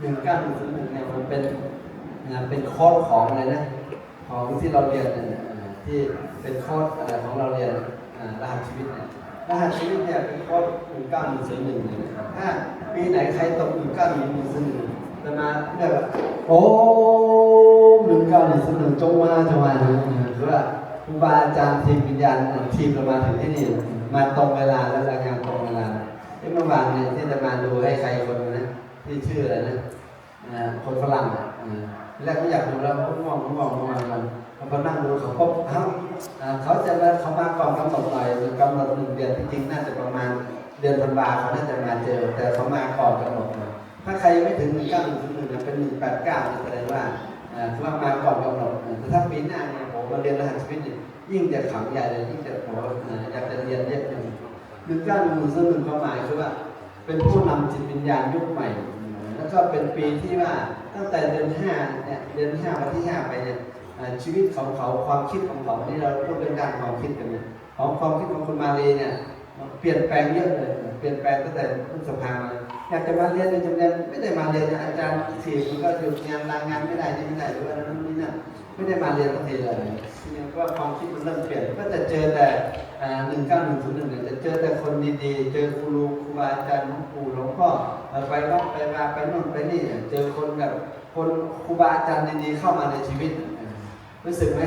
หนึ่งเก้าหนึ่งศูนย์หนึ่งเนี่ยมันเป็นอ่าเป็นโค้ดของอะไรนะ ของที่เราเรียนเนี่ยที่เป็นโค้ดอะไรของเราเรียนรหัสชีวิตเนี่ยรหัสชีวิตเนี่ยเป็นโค้ดหนึ่งเก้าหนึ่งศูนย์หนึ่งนะครับถ้าปีไหนใครตกหนึ่งเก้าหนึ่งศูนย์หนึ่งจะมาเรียกว่าโอ้หนึ่งเก้าหนึ่งศูนย์หนึ่งจงมาจงมานะคือว่าครูบาอาจารย์ทีมวิญญาณทีมเรามาถึงที่นี่มาตรงเวลาและรายงานตรงเวลาที่เมื่อวานเนี่ยที่จะมาดูให้ใคร ที่ชื่ออะไรนะคนฝรั่งอะอ่าทีแรกไม่อยากดูแล้วก็มองก็มองก็มองกันพอนั่งดูเขาพบเอ้าอ่าเขาจะมาเขามาก่อนกำหนดหน่อยกำหนดหนึ่งเดือนที่จริงน่าจะประมาณเดือนธันวาเขาน่าจะมาเจอ แต่เขามาก่อนกำหนดหน่อยถ้าใครยังไม่ถึงหนึ่งเก้าหนึ่งหนึ่งเป็นหนึ่งแปดเก้าแสดงว่าอ่าคือว่ามาก่อนกำหนดแต่ถ้าปีหน้าเนี่ยผมมาเรียนรหัสชีวิตเนี่ยยิ่งจะขำใหญ่เลยยิ่งจะโหอยากจะเรียนเยอะเลยหนึ่งเก้าหนึ่งหนึ่งหนึ่งความหมายคือว่า เป็นผู้นำจิตวิญญาณยุคใหม่ แล้วก็เป็นปีที่ว่าตั้งแต่เดือนห้าเนี่ยเดือนห้าวันที่ห้าไปเนี่ยชีวิตของเขาความคิดของเขาที่เราพูดเรื่องด้านความคิดกันเนี่ยของความคิดของคุณมาเลีเนี่ยเปลี่ยนแปลงเยอะเลย เปลี่ยนแปลงตั้งแต่พฤษภามาอยากจะมาเรียนในจำเรียนไม่ได้มาเรียนอาจารย์สี่มันก็หยุดงานลางานไม่ได้นี่ไม่ได้หรือว่านั่นนี่นั่นไม่ได้มาเรียนสักทีเลย ทีนี้ก็ความคิดมันเริ่มเปลี่ยนก็จะเจอแต่หนึ่งเก้าหนึ่งศูนย์หนึ่งเนี่ยจะเจอแต่คนดีๆ เจอครูครูบาอาจารย์หลวงปู่หลวงพ่อไปวัดไปมาไปนู่นไปนี่เนี่ยเจอคนแบบคนครูบาอาจารย์ดีๆเข้ามาในชีวิต รู้สึกไหม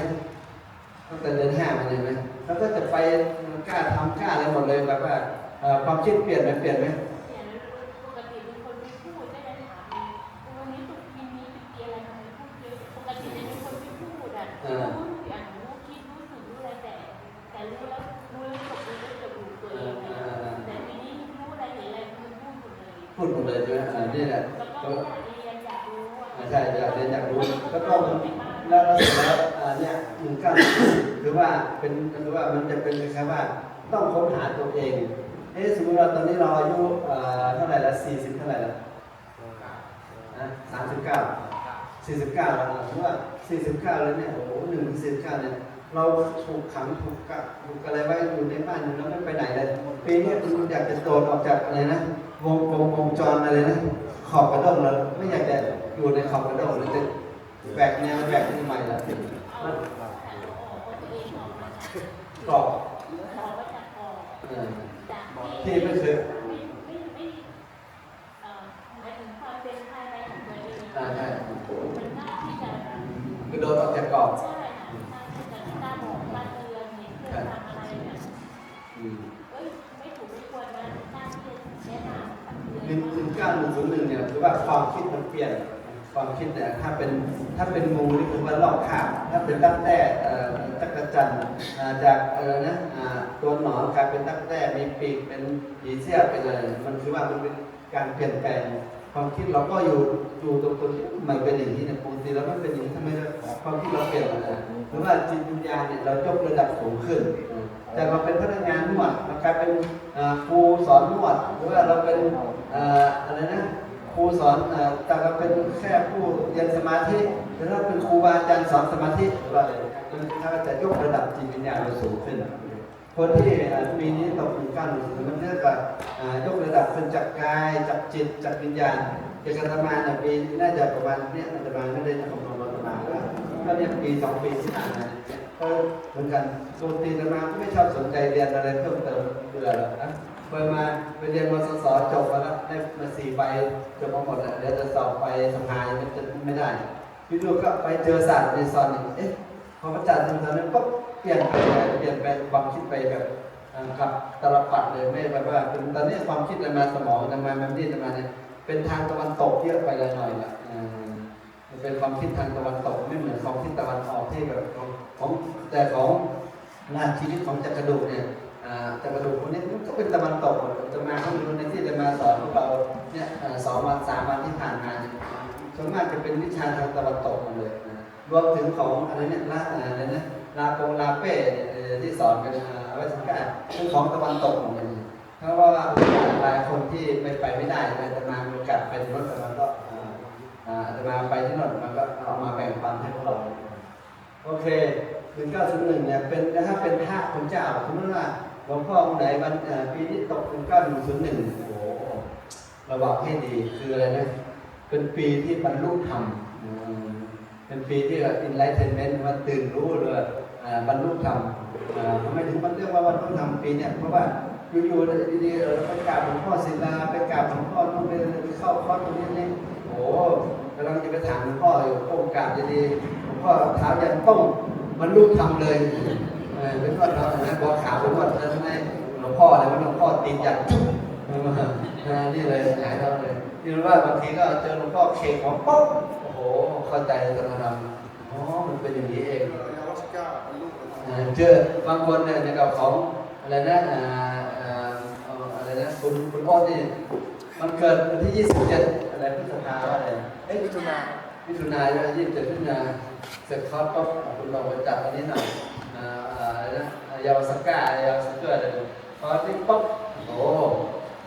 ตั้งแต่เดือนห้ามาเลยไหมแล้วก็จะไปกล้าทำกล้าอะไรหมดเลยแบบว่าความคิดเปลี่ยนไหมเปลี่ยนไหม เนี่ยปกติเป็นคนไม่พูดก็จะถามวันนี้ตุกมีมีปีอะไรทำไมพูดเยอะปกติจะเป็นคนไม่พูดอะรู้ทุกอย่างรู้คิดรู้สึกรู้อะไรแต่ แต่รู้แล้วรู้แล้วจบรู้แล้วจบรู้ตัวเองแต่ทีนี้รู้อะไรเห็นอะไรคือ พูดหมดเลยใช่ไหมอ่านี่แหละก็ก็เรียนอยากรู้อะอ่าใช่อยากเรียนอยากรู้ก็ต้องแล้วแล้วเสร็จแล้วอ่าเนี่ยหนึ่งเก้าคือว่าเป็นคือว่ามันจะเป็นคล้ายๆว่าต้องค้นหาตัวเองเอ๊ะสมมติเราตอนนี้เราอายุเอ่อเท่าไหร่ละสี่สิบเท่าไหร่ละสามสิบเก้าสี่สิบเก้าแล้วนะว่าสี่สิบเก้าแล้วเนี่ยโอ้โหหนึ่งถึงสี่สิบเก้าเนี่ย เราถูกขังถูกกักถูกอะไรไว้อยู่ในบ้านอยู่แล้วไม่ไปไหนเลยปีนี้คุณอยากจะโดดออกจากอะไรนะวงวงวงจรอะไรนะขอบกระด้งแล้วไม่อยากจะอยู่ในขอบกระด้งเลยจะแบกแนวแบกทำไมล่ะเอาแต่เราออกว่าตัวเองออกมาจากกรอบออกมาจากกรอบเออจากที่ไม่เคยไม่ไม่ไม่เอ่อหมายถึงความเป็นภายในของตัวเองอ่าใช่มันน่าที่จะคือโดดออกจากกรอบ ถ้ามู๊นหนึ่งเนี่ยคือว่าความคิดมันเปลี่ยนความคิดเนี่ยถ้าเป็นถ้าเป็นงูนี่คือว่าลอกขาดถ้าเป็นตั้งแต่ตักจันจากอะไรนะตัวหนอนกลายเป็นตั้งแต่มีปีกเป็นผีเสี้อไปเลยมันคือว่ามันเป็นการเปลี่ยนแปลงความคิดเราก็อยู่อยู่ตรงตัวที่ไม่เป็นอย่างนี้เนี่ยปกติแล้วมัเป็นอย่างนี้ทำไมความคิดเราเปลี่ยนเลยหรือว่าจิตวิญญาณเนี่ยเรายกระดับสูงขึ้น จากเราเป็นพนักงานนวดเรากลายเป็นครูสอนนวดหรือว่าเราเป็นอะไรนะครูสอนแต่เราเป็นแค่ผู้เรียนสมาธิแต่ถ้าเป็นครูบาอาจารย์สอนสมาธิหรือว่าอะไรมันถ้าจะยกระดับจิตวิญญาณเราสูงขึ้น คนที่เอ่อปีนี้ตกถึงขั้นมันเรียกว่ายกระดับขึ้นจากกายจากจิตจากวิญญาณเอกธรรมานปีน่าจะประมาณเนี้ยอาตมาไม่ได้จะคำนวณอาตมาก็ก็เนี่ยปีสองปีที่ผ่านมา เนี่ยก็เหมือนกันตัวตีอาตมาไม่ชอบสนใจเรียนอะไรเพิ่มเติมเบื่อแล้วนะเคยมาไปเรียนมสสจบมาแล้วได้มาสี่ใบจบมาหมดแล้วเดี๋ยวจะสอบไปสภามันจะไม่ได้พี่ลูกก็ไปเจอศาสตร์ในซอนเอ๊ะพอพระอาจารย์ทำตอนนั้นปุ๊บเปลี่ยนไปเลยเปลี่ยนไปความคิดไปแบบกับตลปัดเลยไม่แบบว่าตอนนี้ความคิดอะไรมาสมองอะไรมาแมมนี่มาเนี่ยเป็นทางตะวันตกเยอะไปเลยหน่อยละอ่าเป็นความคิดทางตะวันตกไม่เหมือนความคิดตะวันออกที่แบบของ ของแต่ของงานชีวิตของจักรดุเนี่ยอ่าแต่กระดูกพวกนี้ก็เป็นตะวันตกจะมาข้างบนในที่จะมาสอนพวกเราเนี่ยสองวันสามวันที่ผ่านมาส่วนมากจะเป็นวิชาทางตะวันตกหมดเลยรวมถึงของอะไรเนี่ยลาอะไรนะลาโปงลาเป้ที่สอนเป็นอาอวัชกาเป็นของตะวันตกหมดเลยเพราะว่าหลายคนที่ไม่ไปไม่ได้จะมามีโอกาสไปที่โน่นแต่มันก็อ่าจะมาไปที่โน่นมันก็เอามาแบ่งปันให้พวกเรา โอเคหนึ่งเก้าศูนย์หนึ่งเนี่ยเป็นถ้าเป็นพระคุณเจ้าสมมติว่าหลวงพ่อองค์ไหนวันปีนี้ตกหนึ่งเก้าหนึ่งศูนย์หนึ่งโอ้โหระวังให้ดีคืออะไรนะเป็นปีที่บรรลุธรรมเป็นปีที่แบบ enlightenment ว่าตื่นรู้เลยอ่าบรรลุธรรมอ่าทำไมถึงมันเรียกว่าบรรลุธรรมปีเนี่ยเพราะว่าอยู่ๆดีๆเราไปกราบหลวงพ่อศิลาไปกราบหลวงพ่อต้องไปเข้าคอร์สตรงนี้นี่โอ้โหกำลังจะไปถามหลวงพ่ออยู่โอกาสดีๆ พ่อเท้ายันต้องบรรลุธรรมเลยเป็นว่าเรานะบอกขาวเป็นว่าท่านให้หลวงพ่อเลยว่าหลวงพ่อตีนยันจุ๊บนี่เลยหายเราเลยนี่รู้ว่าบางทีก็เจอหลวงพ่อเข่งของป๊อกโอ้โหเข้าใจธรรมธรรมอ๋อมันเป็นอย่างนี้เองเจอบางคนเนี่ยอย่างกับของอะไรนะอ่าอ่าเอาอะไรนะคุณคุณโอ้นี่มันเกิดวันที่ 27 อะไรพฤษภาว่าอะไรเอ้ยมิถุนามิถุนายนยี่สิบเจ็ดมิถุนา เสร็จคอร์สปุ๊บคุณลองไปจับอันนี้หน่อยอ่าอ่าอะไรนะอ่ายาวสก้ายาวสเกอร์อะไรคอร์สนี่ปุ๊บโอ้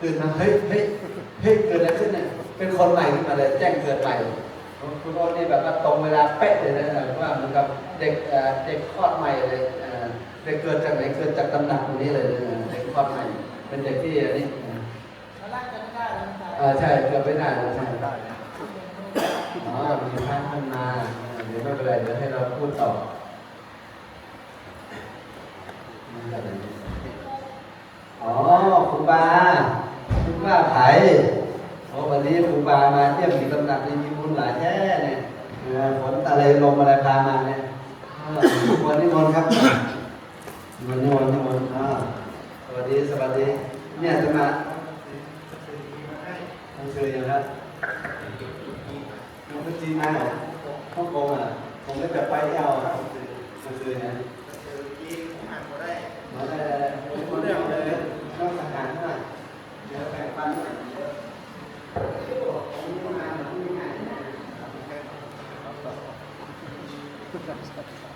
ตื่นมาเฮ้ยเฮ้ยเฮ้ยเกิดอะไรขึ้นเนี่ยเป็นคนใหม่ขึ้นมาเลยแจ้งเกิดใหม่คุณโอ๊ตนี่แบบว่าตรงเวลาเป๊ะเลยนะเพราะว่าเหมือนกับเด็กเอ่อเด็กคลอดใหม่เลยเอ่อเด็กเกิดจากไหนเกิดจากตำหนักตรงนี้เลยเออเด็กคลอดใหม่ เป็นเด็กที่อันนี้เออใช่เกิดไม่ได้เลยใช่ได้อ๋อมีพระท่านมาเดี๋ยวไม่เป็นไรเดี๋ยวให้เราพูดต่ออ๋อครูบาครูบาไผ่โอ้วันนี้ครูบามาเยี่ยมมีตำหนักมีบุญหลายแท้เนี่ยฝนอะไรลมอะไรพามาเนี่ยวันนี้มนต์ครับวันนี้มนต์นิมนต์อ่าสวัสดีสวัสดี เนี่ยจะมาหนังสือยังครับมันก็จีนมา ฮ่องกงอะ ผมไม่แบบไปเที่ยวอะมันคือเนี่ยเจอกี้อ่านมาได้มาได้ได้คนเดียวเลยนอกจากการเท่าไหร่เดี๋ยวแบ่งปันหน่อยเยวผมมีงานผมมีงานครับ